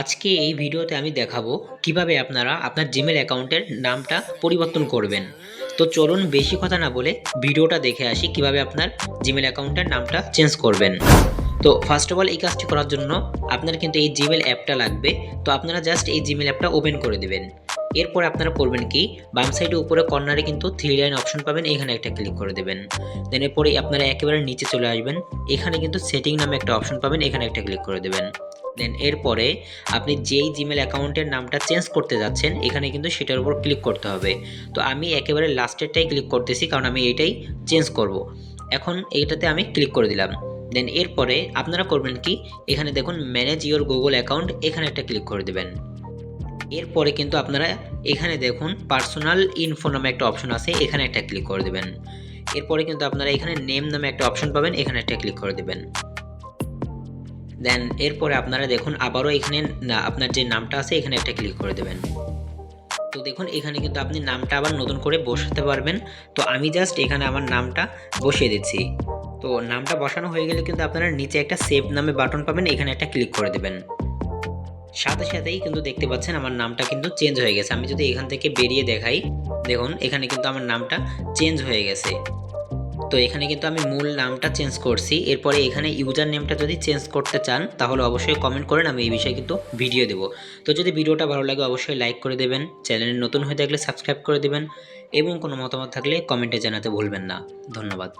আজকে এই ভিডিওতে আমি দেখাবো কীভাবে আপনারা আপনার জিমেল অ্যাকাউন্টের নামটা পরিবর্তন করবেন। তো চলুন বেশি কথা না বলে ভিডিওটা দেখে আসি কীভাবে আপনার জিমেল অ্যাকাউন্টের নামটা চেঞ্জ করবেন। তো ফার্স্ট অফ অল এই কাজটি করার জন্য আপনার কিন্তু এই জিমেল অ্যাপটা লাগবে। তো আপনারা জাস্ট এই জিমেল অ্যাপটা ওপেন করে দেবেন। এরপর আপনারা করবেন কি, বাম সাইডে উপরে কর্নারে কিন্তু থ্রি লাইন অপশন পাবেন, এখানে একটা ক্লিক করে দেবেন। দেন এরপরে আপনারা একেবারে নিচে চলে আসবেন, এখানে কিন্তু সেটিং নামে একটা অপশন পাবেন, এখানে একটা ক্লিক করে দেবেন। দেন এরপরে আপনি যেই জিমেল অ্যাকাউন্টের নামটা চেঞ্জ করতে যাচ্ছেন, এখানে কিন্তু সেটার উপর ক্লিক করতে হবে। তো আমি একেবারে লাস্টেরটাই ক্লিক করতেছি, কারণ আমি এইটাই চেঞ্জ করব। এখন এইটাতে আমি ক্লিক করে দিলাম। দেন এরপরে আপনারা করবেন কি? এখানে দেখুন ম্যানেজ ইওর গুগল অ্যাকাউন্ট এখানে একটা ক্লিক করে দেবেন। এরপরে কিন্তু আপনারা এখানে দেখুন পার্সোনাল ইনফো নামে একটা অপশন আছে, এখানে একটা ক্লিক করে দেবেন। এরপরে কিন্তু আপনারা এখানে নেম নামে একটা অপশন পাবেন, এখানে একটা ক্লিক করে দেবেন। দেন এরপরে আপনারা দেখুন, আবারও এখানে আপনার যে নামটা আছে, এখানে একটা ক্লিক করে দেবেন। তো দেখুন, এখানে কিন্তু আপনি নামটা আবার নতুন করে বসাতে পারবেন। তো আমি জাস্ট এখানে আমার নামটা বসিয়ে দিচ্ছি। তো নামটা বসানো হয়ে গেলে কিন্তু আপনারা নিচে একটা সেভ নামে বাটন পাবেন, এখানে একটা ক্লিক করে দেবেন। সাথে সাথেই কিন্তু দেখতে পাচ্ছেন, আমার নামটা কিন্তু চেঞ্জ হয়ে গেছে। আমি যদি এখান থেকে বেরিয়ে দেখাই, দেখুন, এখানে কিন্তু আমার নামটা চেঞ্জ হয়ে গেছে। তো এখানে কিন্তু আমি মূল নামটা চেঞ্জ করছি। এরপরে এখানে ইউজার নেমটা যদি চেঞ্জ করতে চান, তাহলে অবশ্যই কমেন্ট করেন আমি এই বিষয়ে কিন্তু ভিডিও দেবো। তো যদি ভিডিওটা ভালো লাগে, অবশ্যই লাইক করে দেবেন। চ্যানেলে নতুন হয়ে থাকলে সাবস্ক্রাইব করে দেবেন। এবং কোনো মতামত থাকলে কমেন্টে জানাতে ভুলবেন না। ধন্যবাদ।